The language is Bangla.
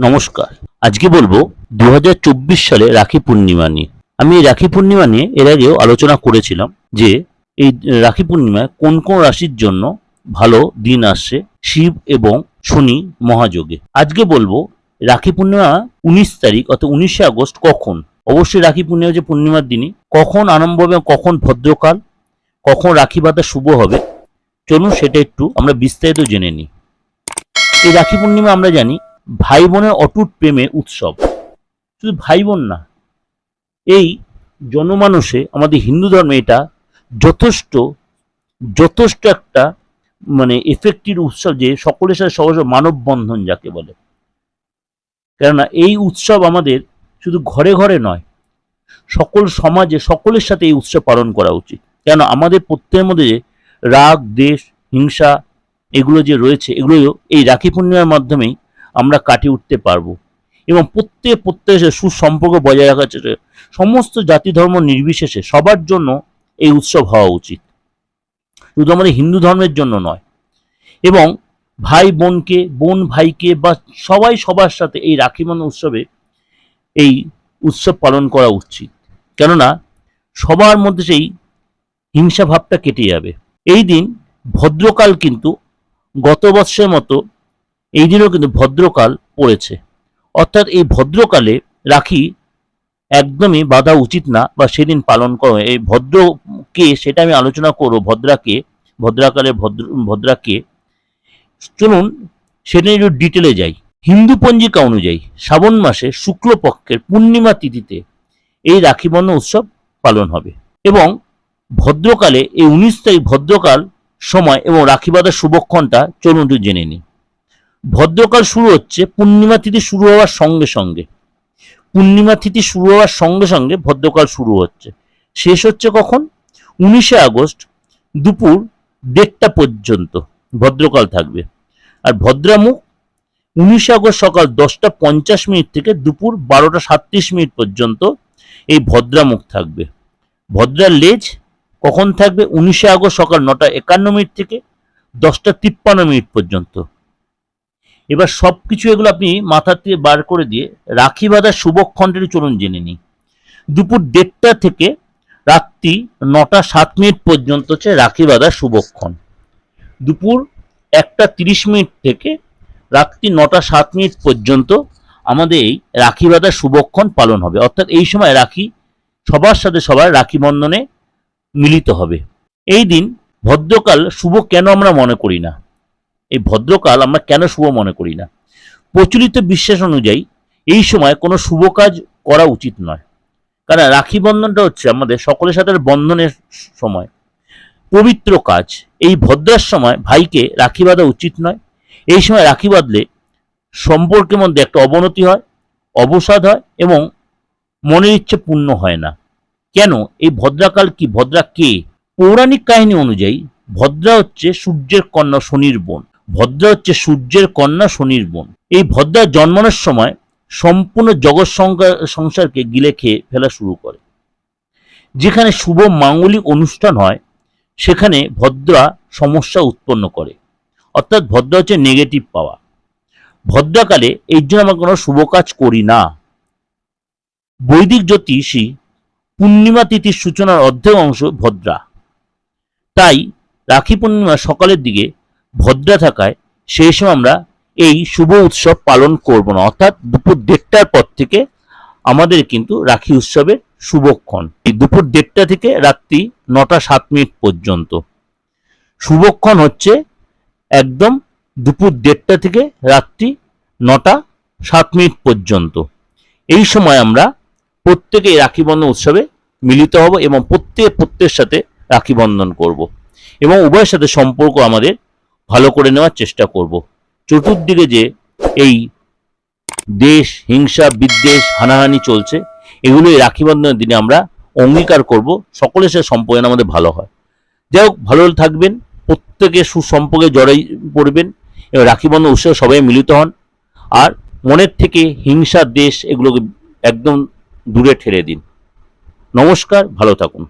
নমস্কার। আজকে বলব দু হাজার চব্বিশ সালে রাখি পূর্ণিমা নিয়ে। আমি এই রাখি পূর্ণিমা নিয়ে এর আগেও আলোচনা করেছিলাম যে এই রাখি পূর্ণিমায় কোন কোন রাশির জন্য ভালো দিন আসছে শিব এবং শনি মহাযোগে। আজকে বলব রাখি পূর্ণিমা উনিশ তারিখ অর্থাৎ উনিশে আগস্ট কখন? অবশ্যই রাখি পূর্ণিমা যে পূর্ণিমার দিনই। কখন আরম্ভ হবে কখন ভদ্রকাল? কখন রাখি বাঁধা শুভ হবে? চলুন সেটা একটু আমরা বিস্তারিত জেনে নিই। এই রাখি পূর্ণিমা আমরা জানি ভাই বোনের অটুট প্রেমে উৎসব। শুধু ভাই বোন না, এই জনমানসে আমাদের হিন্দু ধর্মে এটা যথেষ্ট যথেষ্ট একটা মানে এফেক্টিভ উৎসব যে সকলের সাথে সহজ মানববন্ধন যাকে বলে। কেননা এই উৎসব আমাদের শুধু ঘরে ঘরে নয়, সকল সমাজে সকলের সাথে এই উৎসব পালন করা উচিত। কেন আমাদের প্রত্যেকের মধ্যে যে রাগ, দেশ, হিংসা এগুলো যে রয়েছে এগুলো এই রাখি পূর্ণিমার মাধ্যমেই আমরা কাটিয়ে উঠতে পারব। এবং প্রত্যেক প্রত্যেকের সুসম্পর্ক বজায় রাখার সমস্ত জাতি ধর্ম নির্বিশেষে সবার জন্য এই উৎসব হওয়া উচিত। শুধু আমাদের হিন্দু ধর্মের জন্য নয়। এবং ভাই বোনকে, বোন ভাইকে বা সবাই সবার সাথে এই রাখি বন্ধন উৎসবে এই উৎসব পালন করা উচিত। কেননা সবার মধ্যে সেই হিংসা ভাবটা কেটে যাবে। এই দিন ভদ্রকাল কিন্তু গত বৎসরের মতো এই দিনও কিন্তু ভদ্রকাল পড়েছে। অর্থাৎ এই ভদ্রকালে রাখি একদমই বাধা উচিত না বা সেদিন পালন করো এই ভদ্র কে সেটা আমি আলোচনা করব, ভদ্রাকে, ভদ্রাকালে ভদ্র, ভদ্রাকে। চলুন সেটা একটু ডিটেলে যাই। হিন্দু পঞ্জিকা অনুযায়ী শ্রাবণ মাসে শুক্লপক্ষের পূর্ণিমা তিথিতে এই রাখি বন্ধন উৎসব পালন হবে এবং ভদ্রকালে এই উনিশ তারিখ ভদ্রকাল সময় এবং রাখি বাঁধার শুভক্ষণটা চলুন একটু জেনে নিই। ভদ্রকাল শুরু হচ্ছে, পূর্ণিমা তিথি শুরু হওয়ার সঙ্গে সঙ্গে। পূর্ণিমা তিথি শুরু হওয়ার সঙ্গে সঙ্গে ভদ্রকাল শুরু হচ্ছে। শেষ হচ্ছে কখন? উনিশে আগস্ট, দুপুর দেড়টা পর্যন্ত ভদ্রকাল থাকবে। আর ভদ্রামুখ, উনিশে আগস্ট সকাল দশটা পঞ্চাশ মিনিট থেকে দুপুর বারোটা সাতত্রিশ মিনিট পর্যন্ত এই ভদ্রামুখ থাকবে। ভদ্রার লেজ কখন থাকবে? উনিশে আগস্ট সকাল নটা একান্ন মিনিট থেকে দশটা তিপ্পান্ন মিনিট পর্যন্ত। এবার সব কিছু এগুলো আপনি মাথার থেকে বার করে দিয়ে রাখি বাঁধার শুভক্ষণটি চলুন জেনে নিই। দুপুর দেড়টা থেকে রাত্রি নটা সাত মিনিট পর্যন্ত হচ্ছে রাখি বাঁধার শুভক্ষণ। দুপুর একটা তিরিশ মিনিট থেকে রাত্রি নটা সাত মিনিট পর্যন্ত আমাদের এই রাখি বাঁধার শুভক্ষণ পালন হবে। অর্থাৎ এই সময় রাখি সবার সাথে সবার রাখি বন্ধনে মিলিত হবে। এই দিন ভদ্রকাল শুভ কেন আমরা মনে করি না? এই ভদ্রকাল আমরা কেন শুভ মনে করি না? প্রচলিত বিশ্বাস অনুযায়ী এই সময় কোনো শুভ কাজ করা উচিত নয়। কারণ রাখি বন্ধনটা হচ্ছে আমাদের সকলের সাথে বন্ধনের সময়। পবিত্র কাজ। এই ভদ্রার সময় ভাইকে রাখি বাঁধা উচিত নয়। এই সময় রাখি বাঁধলে সম্পর্কের মধ্যে একটা অবনতি হয়, অবসাদ হয় এবং মনের ইচ্ছে পূর্ণ হয় না। কেন? এই ভদ্রাকাল কি? ভদ্রা কে? পৌরাণিক কাহিনী অনুযায়ী ভদ্রা হচ্ছে সূর্যের কন্যা শনির বোন। ভদ্রা হচ্ছে সূর্যের কন্যা শনির বোন। এই ভদ্রা জন্মানোর সময় সম্পূর্ণ জগৎ সংসারকে গিলে খেয়ে ফেলা শুরু করে। যেখানে শুভ মাঙ্গলিক অনুষ্ঠান হয়, সেখানে ভদ্রা সমস্যা উৎপন্ন করে। অর্থাৎ ভদ্রা হচ্ছে নেগেটিভ পাওয়া ভদ্রাকালে এই জন্য আমরা কোনো শুভ কাজ করি না। বৈদিক জ্যোতিষী পূর্ণিমা তিথির সূচনার অর্ধেক অংশ ভদ্রা। তাই রাখি পূর্ণিমা সকালের দিকে ভদ্রা থাকায় সেই সময় আমরা এই শুভ উৎসব পালন করব না। অর্থাৎ দুপুর দেড়টার পর থেকে আমাদের কিন্তু রাখি উৎসবের শুভক্ষণ। এই দুপুর দেড়টা থেকে রাত্রি নটা সাত মিনিট পর্যন্ত। শুভক্ষণ হচ্ছে একদম দুপুর দেড়টা থেকে রাত্রি নটা সাত মিনিট পর্যন্ত। এই সময় আমরা প্রত্যেকে রাখি বন্ধন উৎসবে মিলিত হব এবং প্রত্যেক প্রত্যেকের সাথে রাখি বন্ধন করব। এবং উভয়ের সাথে সম্পর্ক আমাদের ভালো করে নেওয়ার চেষ্টা করব। চতুর্দিকে যে এই দেশ, হিংসা, বিদ্বেষ, হানাহানি চলছে এগুলো এই রাখি বন্ধনের দিনে আমরা অঙ্গীকার করব। সকলের সাথে সম্পর্ক আমাদের ভালো হয়। যাই হোক, ভালো থাকবেন, প্রত্যেকে সুসম্পর্কে জড়াই পড়বেন, এবং রাখি বন্ধন উৎসবে সবাই মিলিত হন, আর মনের থেকে হিংসা, দেশ এগুলোকে একদম দূরে ঠেলে দিন। নমস্কার, ভালো থাকুন।